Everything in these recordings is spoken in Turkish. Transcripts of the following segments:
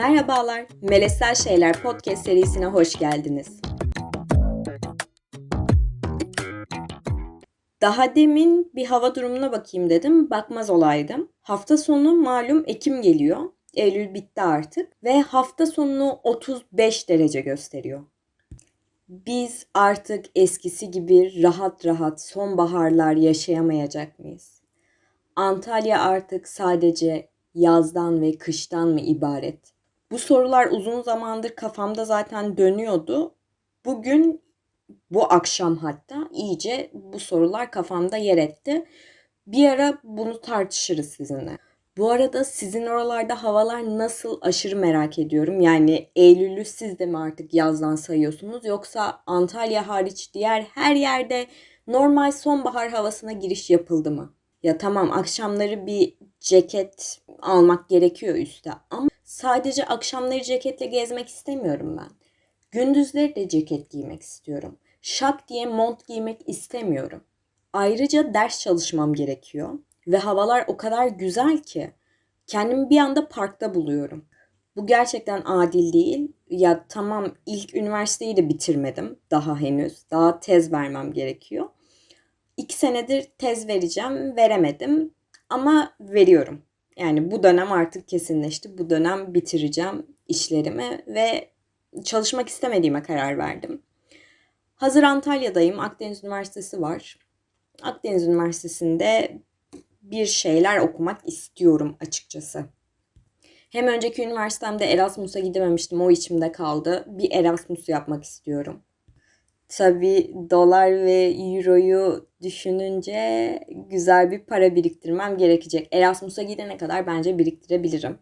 Merhabalar, Melesel Şeyler podcast serisine hoş geldiniz. Daha demin bir hava durumuna bakayım dedim, bakmaz olaydım. Hafta sonu malum Ekim geliyor. Eylül bitti artık ve hafta sonunu 35 derece gösteriyor. Biz artık eskisi gibi rahat rahat sonbaharlar yaşayamayacak mıyız? Antalya artık sadece yazdan ve kıştan mı ibaret? Bu sorular uzun zamandır kafamda zaten dönüyordu. Bugün bu akşam hatta iyice bu sorular kafamda yer etti. Bir ara bunu tartışırız sizinle. Bu arada sizin oralarda havalar nasıl aşırı merak ediyorum. Yani Eylül'ü siz de mi artık yazdan sayıyorsunuz yoksa Antalya hariç diğer her yerde normal sonbahar havasına giriş yapıldı mı? Ya tamam akşamları bir ceket almak gerekiyor üstte ama sadece akşamları ceketle gezmek istemiyorum ben. Gündüzleri de ceket giymek istiyorum. Şak diye mont giymek istemiyorum. Ayrıca ders çalışmam gerekiyor ve havalar o kadar güzel ki kendimi bir anda parkta buluyorum. Bu gerçekten adil değil. Ya tamam ilk üniversiteyi de bitirmedim daha henüz. Daha tez vermem gerekiyor. İki senedir tez vereceğim, veremedim ama veriyorum. Yani bu dönem artık kesinleşti. Bu dönem bitireceğim işlerimi ve çalışmak istemediğime karar verdim. Hazır Antalya'dayım. Akdeniz Üniversitesi var. Akdeniz Üniversitesi'nde bir şeyler okumak istiyorum açıkçası. Hem önceki üniversitemde Erasmus'a gidememiştim. O içimde kaldı. Bir Erasmus yapmak istiyorum. Tabii dolar ve euroyu düşününce güzel bir para biriktirmem gerekecek. Erasmus'a gidene kadar bence biriktirebilirim.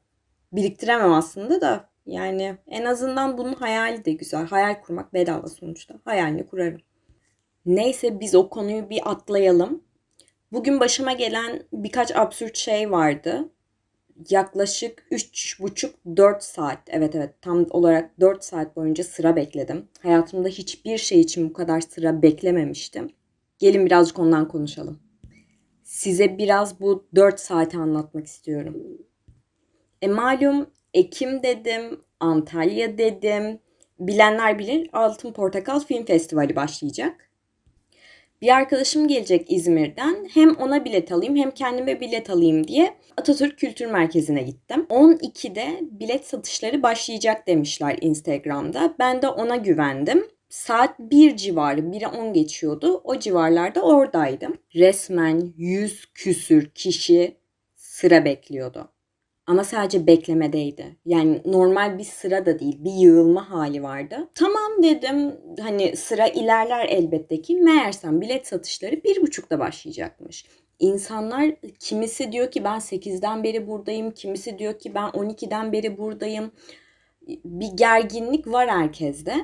Biriktiremem aslında da yani en azından bunun hayali de güzel. Hayal kurmak bedava sonuçta. Hayalini kurarım. Neyse biz o konuyu bir atlayalım. Bugün başıma gelen birkaç absürt şey vardı. Yaklaşık 3,5-4 saat, evet evet tam olarak 4 saat boyunca sıra bekledim. Hayatımda hiçbir şey için bu kadar sıra beklememiştim. Gelin birazcık ondan konuşalım. Size biraz bu 4 saati anlatmak istiyorum. E malum Ekim dedim, Antalya dedim. Bilenler bilir Altın Portakal Film Festivali başlayacak. Bir arkadaşım gelecek İzmir'den. Hem ona bilet alayım hem kendime bilet alayım diye Atatürk Kültür Merkezi'ne gittim. 12'de bilet satışları başlayacak demişler Instagram'da. Ben de ona güvendim. Saat 1 civarı, 1'e 10 geçiyordu. O civarlarda oradaydım. Resmen 100 küsür kişi sıra bekliyordu. Ama sadece beklemedeydi. Yani normal bir sıra da değil. Bir yığılma hali vardı. Tamam dedim. Hani sıra ilerler elbette ki. Meğersem bilet satışları bir buçukta başlayacakmış. İnsanlar kimisi diyor ki ben 8'den beri buradayım. Kimisi diyor ki ben 12'den beri buradayım. Bir gerginlik var herkeste.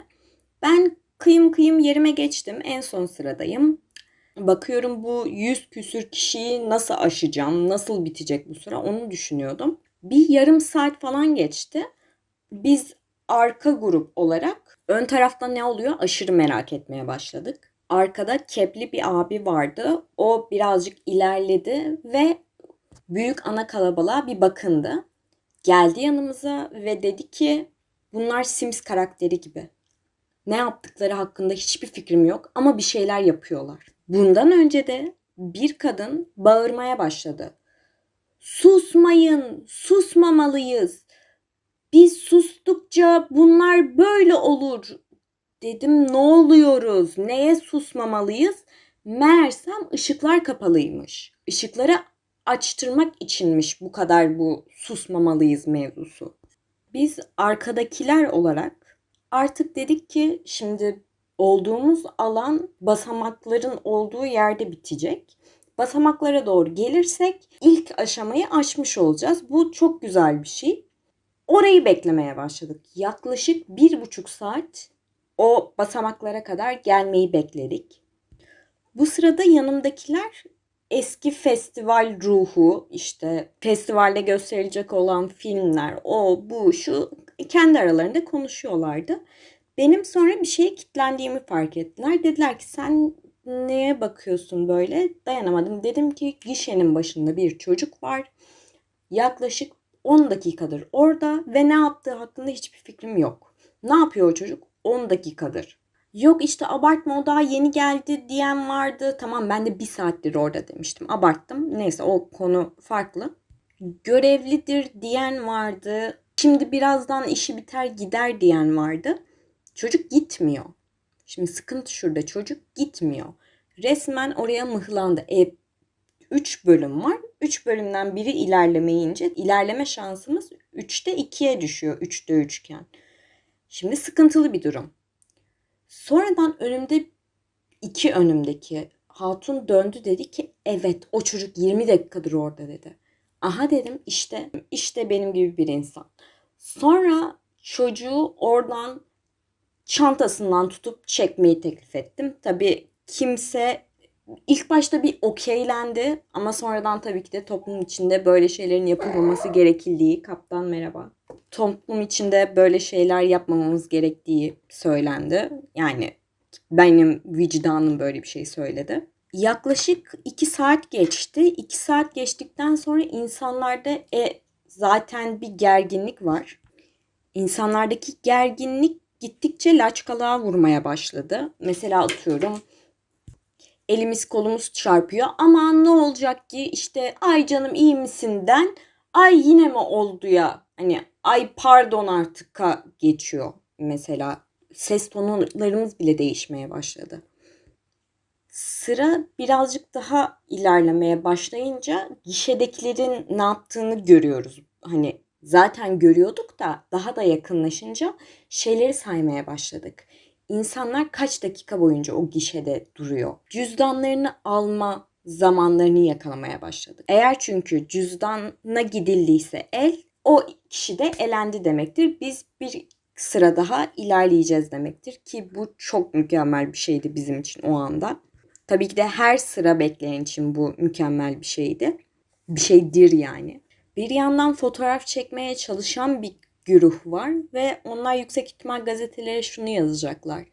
Ben kıyım kıyım yerime geçtim. En son sıradayım. Bakıyorum bu 100 küsür kişiyi nasıl aşacağım, nasıl bitecek bu sıra onu düşünüyordum bir yarım saat falan geçti. Biz arka grup olarak ön tarafta ne oluyor aşırı merak etmeye başladık. Arkada kepli bir abi vardı. O birazcık ilerledi ve büyük ana kalabalığa bir bakındı. Geldi yanımıza ve dedi ki bunlar Sims karakteri gibi. Ne yaptıkları hakkında hiçbir fikrim yok ama bir şeyler yapıyorlar. Bundan önce de bir kadın bağırmaya başladı. Susmayın, susmamalıyız. Biz sustukça bunlar böyle olur. Dedim ne oluyoruz? Neye susmamalıyız? Meğersem ışıklar kapalıymış. Işıkları açtırmak içinmiş bu kadar bu susmamalıyız mevzusu. Biz arkadakiler olarak artık dedik ki şimdi olduğumuz alan basamakların olduğu yerde bitecek basamaklara doğru gelirsek ilk aşamayı aşmış olacağız. Bu çok güzel bir şey. Orayı beklemeye başladık. Yaklaşık bir buçuk saat o basamaklara kadar gelmeyi bekledik. Bu sırada yanımdakiler eski festival ruhu işte festivalde gösterilecek olan filmler o bu şu kendi aralarında konuşuyorlardı. Benim sonra bir şeye kitlendiğimi fark ettiler. Dediler ki sen neye bakıyorsun böyle? Dayanamadım. Dedim ki gişenin başında bir çocuk var. Yaklaşık 10 dakikadır orada ve ne yaptığı hakkında hiçbir fikrim yok. Ne yapıyor o çocuk? 10 dakikadır. Yok işte abartma o daha yeni geldi diyen vardı. Tamam ben de bir saattir orada demiştim. Abarttım. Neyse o konu farklı. Görevlidir diyen vardı. Şimdi birazdan işi biter gider diyen vardı. Çocuk gitmiyor. Şimdi sıkıntı şurada çocuk gitmiyor. Resmen oraya mıhlandı. E, 3 bölüm var. 3 bölümden biri ilerlemeyince ilerleme şansımız 3'te 2'ye düşüyor. 3'te 3 iken. Şimdi sıkıntılı bir durum. Sonradan önümde iki önümdeki hatun döndü dedi ki evet o çocuk 20 dakikadır orada dedi. Aha dedim işte işte benim gibi bir insan. Sonra çocuğu oradan çantasından tutup çekmeyi teklif ettim. Tabii kimse ilk başta bir okeylendi ama sonradan tabii ki de toplum içinde böyle şeylerin yapılmaması gerekildiği, kaptan merhaba. Toplum içinde böyle şeyler yapmamamız gerektiği söylendi. Yani benim vicdanım böyle bir şey söyledi. Yaklaşık iki saat geçti. İki saat geçtikten sonra insanlarda e, zaten bir gerginlik var. İnsanlardaki gerginlik gittikçe laçkalığa vurmaya başladı. Mesela atıyorum elimiz kolumuz çarpıyor. Aman ne olacak ki işte ay canım iyi misinden ay yine mi oldu ya hani ay pardon artık geçiyor mesela ses tonlarımız bile değişmeye başladı. Sıra birazcık daha ilerlemeye başlayınca gişedekilerin ne yaptığını görüyoruz. Hani zaten görüyorduk da daha da yakınlaşınca şeyleri saymaya başladık. İnsanlar kaç dakika boyunca o gişede duruyor. Cüzdanlarını alma zamanlarını yakalamaya başladık. Eğer çünkü cüzdana gidildiyse el o kişi de elendi demektir. Biz bir sıra daha ilerleyeceğiz demektir ki bu çok mükemmel bir şeydi bizim için o anda. Tabii ki de her sıra bekleyen için bu mükemmel bir şeydi. Bir şeydir yani. Bir yandan fotoğraf çekmeye çalışan bir güruh var ve onlar yüksek ihtimal gazetelere şunu yazacaklar.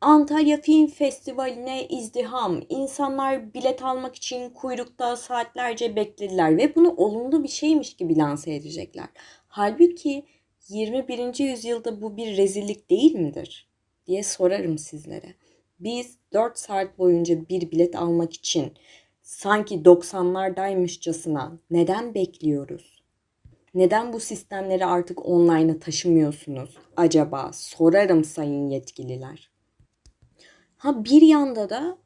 Antalya Film Festivali'ne izdiham. İnsanlar bilet almak için kuyrukta saatlerce beklediler ve bunu olumlu bir şeymiş gibi lanse edecekler. Halbuki 21. yüzyılda bu bir rezillik değil midir? diye sorarım sizlere. Biz 4 saat boyunca bir bilet almak için sanki 90'lardaymışçasına neden bekliyoruz? Neden bu sistemleri artık online'a taşımıyorsunuz acaba? Sorarım sayın yetkililer. Ha bir yanda da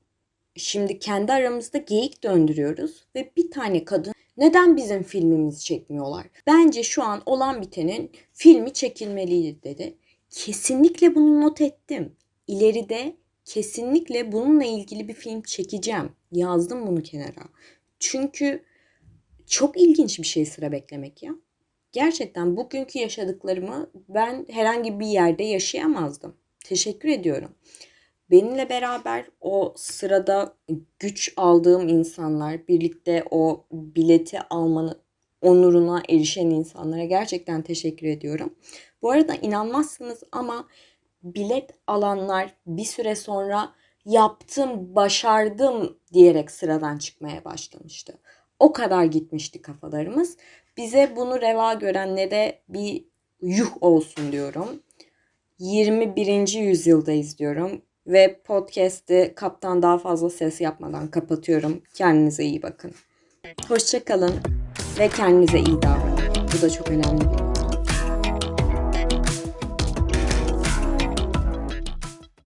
şimdi kendi aramızda geyik döndürüyoruz ve bir tane kadın neden bizim filmimizi çekmiyorlar? Bence şu an olan bitenin filmi çekilmeliydi dedi. Kesinlikle bunu not ettim. İleride kesinlikle bununla ilgili bir film çekeceğim. Yazdım bunu kenara. Çünkü çok ilginç bir şey sıra beklemek ya. Gerçekten bugünkü yaşadıklarımı ben herhangi bir yerde yaşayamazdım. Teşekkür ediyorum. Benimle beraber o sırada güç aldığım insanlar, birlikte o bileti almanın onuruna erişen insanlara gerçekten teşekkür ediyorum. Bu arada inanmazsınız ama bilet alanlar bir süre sonra yaptım, başardım diyerek sıradan çıkmaya başlamıştı. O kadar gitmişti kafalarımız. Bize bunu reva görenlere bir yuh olsun diyorum. 21. yüzyıldayız diyorum. Ve podcast'i kaptan daha fazla ses yapmadan kapatıyorum. Kendinize iyi bakın. Hoşçakalın ve kendinize iyi davranın. Bu da çok önemli bir